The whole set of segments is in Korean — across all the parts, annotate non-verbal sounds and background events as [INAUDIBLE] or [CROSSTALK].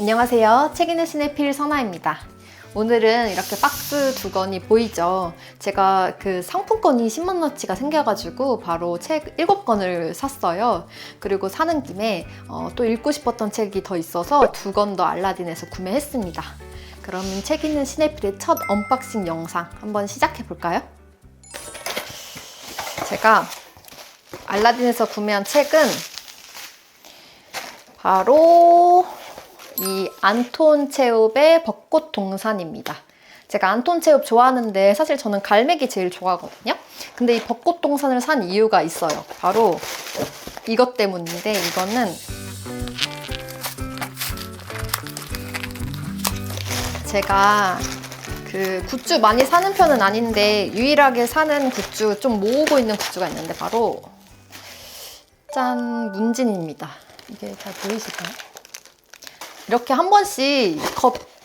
안녕하세요. 책 읽는 시네필 선아입니다. 오늘은 이렇게 박스 두 권이 보이죠? 제가 그 상품권이 10만원치가 생겨가지고 바로 책 7권을 샀어요. 그리고 사는 김에 어, 또 읽고 싶었던 책이 더 있어서 두 권 더 알라딘에서 구매했습니다. 그러면 책 읽는 시네필의 첫 언박싱 영상 한번 시작해 볼까요? 제가 알라딘에서 구매한 책은 바로 이 안톤 체홉의 벚꽃 동산입니다. 제가 안톤 체홉 좋아하는데 사실 저는 갈매기 제일 좋아하거든요. 근데 이 벚꽃 동산을 산 이유가 있어요. 바로 이것 때문인데 이거는 제가 그 굿즈 많이 사는 편은 아닌데 유일하게 사는 굿즈 좀 모으고 있는 굿즈가 있는데 바로 짠 문진입니다. 이게 잘 보이실까요? 이렇게 한 번씩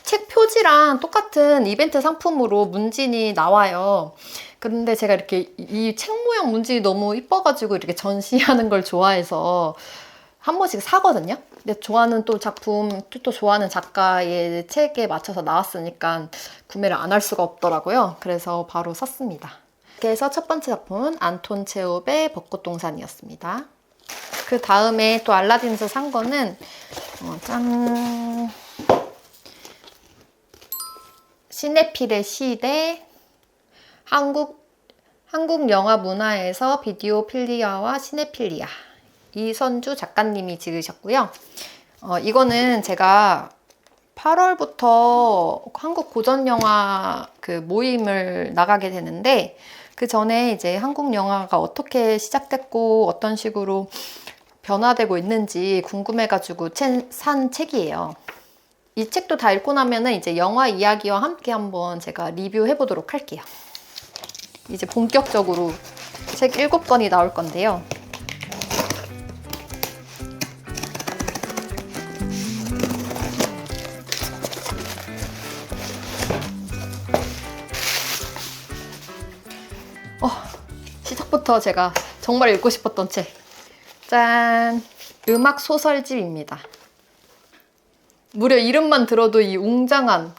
책 표지랑 똑같은 이벤트 상품으로 문진이 나와요. 그런데 제가 이렇게 이 책 모양 문진이 너무 이뻐가지고 이렇게 전시하는 걸 좋아해서 한 번씩 사거든요. 근데 좋아하는 또 작품, 또 좋아하는 작가의 책에 맞춰서 나왔으니까 구매를 안 할 수가 없더라고요. 그래서 바로 샀습니다. 그래서 첫 번째 작품은 안톤 체홉의 벚꽃 동산이었습니다. 그 다음에 또 알라딘에서 산 거는 어, 짠. 시네필의 시대. 한국 한국 영화 문화에서 비디오 필리아와 시네필리아. 이선주 작가님이 지으셨고요. 어, 이거는 제가 8월부터 한국 고전 영화 그 모임을 나가게 되는데 그 전에 이제 한국 영화가 어떻게 시작됐고 어떤 식으로 변화되고 있는지 궁금해가지고 산 책이에요. 이 책도 다 읽고 나면은 이제 영화 이야기와 함께 한번 제가 리뷰해 보도록 할게요. 이제 본격적으로 책 7권이 나올 건데요. 어, 시작부터 제가 정말 읽고 싶었던 책. 짠! 음악 소설집입니다. 무려 이름만 들어도 이 웅장한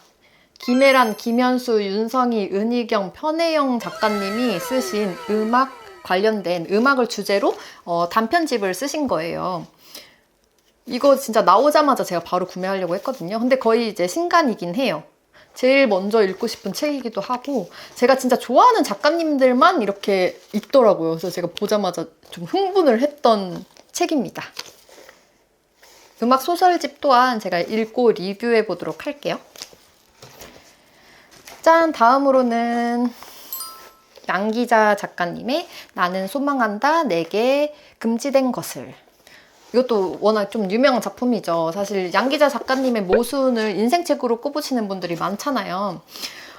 김혜란, 김현수, 윤성희, 은희경, 편혜영 작가님이 쓰신 음악 관련된 음악을 주제로 어, 단편집을 쓰신 거예요. 이거 진짜 나오자마자 제가 바로 구매하려고 했거든요. 근데 거의 이제 신간이긴 해요. 제일 먼저 읽고 싶은 책이기도 하고 제가 진짜 좋아하는 작가님들만 이렇게 있더라고요. 그래서 제가 보자마자 좀 흥분을 했던 책입니다. 음악 소설집 또한 제가 읽고 리뷰해 보도록 할게요. 짠! 다음으로는 양기자 작가님의 나는 소망한다 내게 금지된 것을 이것도 워낙 좀 유명한 작품이죠. 사실 양기자 작가님의 모순을 인생책으로 꼽으시는 분들이 많잖아요.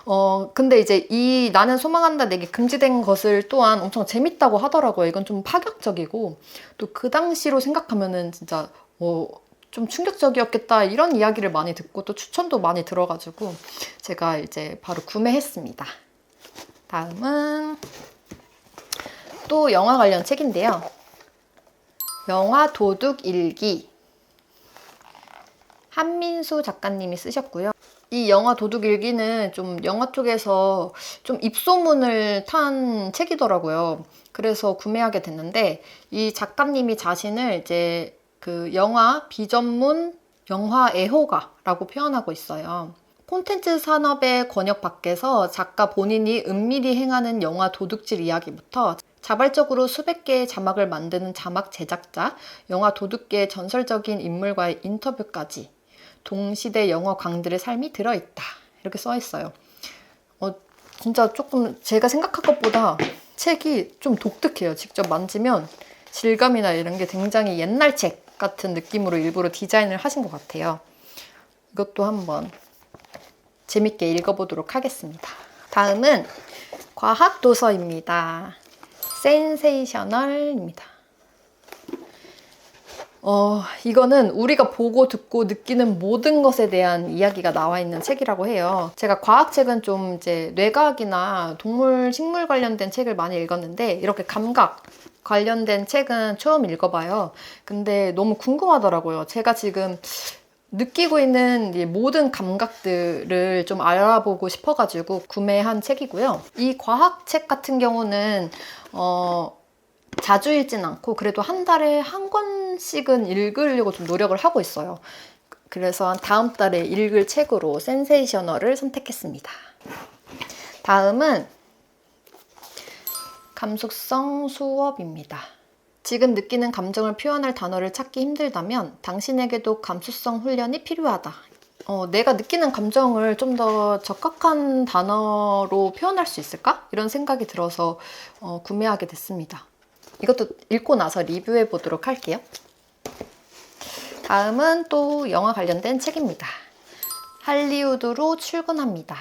어, 근데 이제 이 나는 소망한다 내게 금지된 것을 또한 엄청 재밌다고 하더라고요. 이건 좀 파격적이고 또 그 당시로 생각하면은 진짜 어, 좀 충격적이었겠다 이런 이야기를 많이 듣고 또 추천도 많이 들어가지고 제가 이제 바로 구매했습니다. 다음은 또 영화 관련 책인데요. 영화 도둑 일기 한민수 작가님이 쓰셨고요. 이 영화 도둑 일기는 좀 영화 쪽에서 좀 입소문을 탄 책이더라고요. 그래서 구매하게 됐는데 이 작가님이 자신을 이제 그 영화 비전문 영화 애호가라고 표현하고 있어요. 콘텐츠 산업의 권역 밖에서 작가 본인이 은밀히 행하는 영화 도둑질 이야기부터 자발적으로 수백 개의 자막을 만드는 자막 제작자, 영화 도둑계의 전설적인 인물과의 인터뷰까지 동시대 영화 광들의 삶이 들어있다. 이렇게 써 있어요. 어, 진짜 조금 제가 생각한 것보다 책이 좀 독특해요. 직접 만지면 질감이나 이런 게 굉장히 옛날 책 같은 느낌으로 일부러 디자인을 하신 것 같아요. 이것도 한번 재밌게 읽어보도록 하겠습니다. 다음은 과학 도서입니다. 센세이셔널입니다. 어, 이거는 우리가 보고 듣고 느끼는 모든 것에 대한 이야기가 나와 있는 책이라고 해요. 제가 과학책은 좀 이제 뇌과학이나 동물, 식물 관련된 책을 많이 읽었는데 이렇게 감각 관련된 책은 처음 읽어봐요. 근데 너무 궁금하더라고요. 제가 지금 느끼고 있는 이 모든 감각들을 좀 알아보고 싶어가지고 구매한 책이고요. 이 과학책 같은 경우는 어, 자주 읽진 않고 그래도 한 달에 한 권씩은 읽으려고 좀 노력을 하고 있어요. 그래서 다음 달에 읽을 책으로 센세이셔널을 선택했습니다. 다음은 감수성 수업입니다. 지금 느끼는 감정을 표현할 단어를 찾기 힘들다면 당신에게도 감수성 훈련이 필요하다. 어, 내가 느끼는 감정을 좀 더 적합한 단어로 표현할 수 있을까? 이런 생각이 들어서 어, 구매하게 됐습니다. 이것도 읽고 나서 리뷰해 보도록 할게요. 다음은 또 영화 관련된 책입니다. 할리우드로 출근합니다.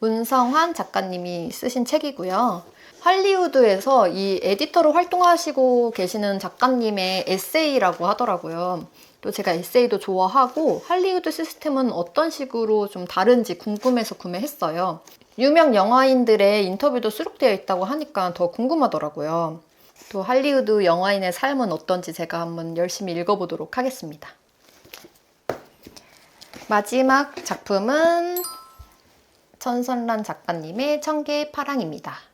문성환 작가님이 쓰신 책이고요. 할리우드에서 이 에디터로 활동하시고 계시는 작가님의 에세이라고 하더라고요. 또 제가 에세이도 좋아하고 할리우드 시스템은 어떤 식으로 좀 다른지 궁금해서 구매했어요. 유명 영화인들의 인터뷰도 수록되어 있다고 하니까 더 궁금하더라고요. 또 할리우드 영화인의 삶은 어떤지 제가 한번 열심히 읽어보도록 하겠습니다. 마지막 작품은 천선란 작가님의 청개의 파랑입니다.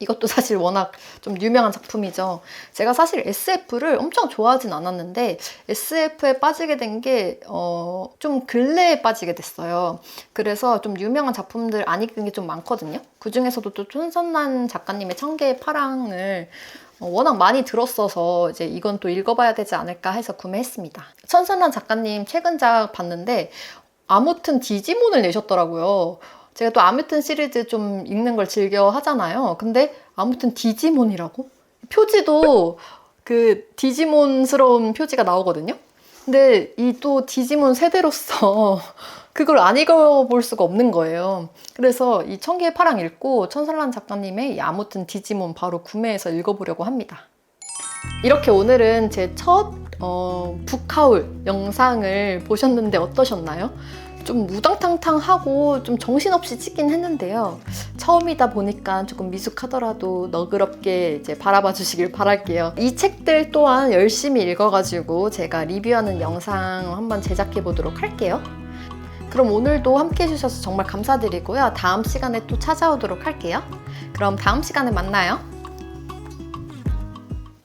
이것도 [LAUGHS] 사실 워낙 좀 유명한 작품이죠. 제가 사실 SF를 엄청 좋아하진 않았는데 SF에 빠지게 된 게 어, 좀 근래에 빠지게 됐어요. 그래서 좀 유명한 작품들 안 읽은 게 좀 많거든요. 그 중에서도 또 촌선란 작가님의 청개의 파랑을 어, 워낙 많이 들었어서 이제 이건 또 읽어봐야 되지 않을까 해서 구매했습니다. 천선란 작가님 최근작 봤는데 아무튼 디지몬을 내셨더라고요. 제가 또 아무튼 시리즈 좀 읽는 걸 즐겨 하잖아요. 근데 아무튼 디지몬이라고? 표지도 그 디지몬스러운 표지가 나오거든요. 근데 이 또 디지몬 세대로서 [LAUGHS] 그걸 안 읽어볼 수가 없는 거예요. 그래서 이 청개의 파랑 읽고 천설란 작가님의 이 아무튼 디지몬 바로 구매해서 읽어보려고 합니다. 이렇게 오늘은 제첫 어, 북하울 영상을 보셨는데 어떠셨나요? 좀 무당탕탕하고 좀 정신없이 찍긴 했는데요. 처음이다 보니까 조금 미숙하더라도 너그럽게 이제 바라봐 주시길 바랄게요. 이 책들 또한 열심히 읽어가지고 제가 리뷰하는 영상 한번 제작해 보도록 할게요. 그럼 오늘도 함께 해주셔서 정말 감사드리고요. 다음 시간에 또 찾아오도록 할게요. 그럼 다음 시간에 만나요.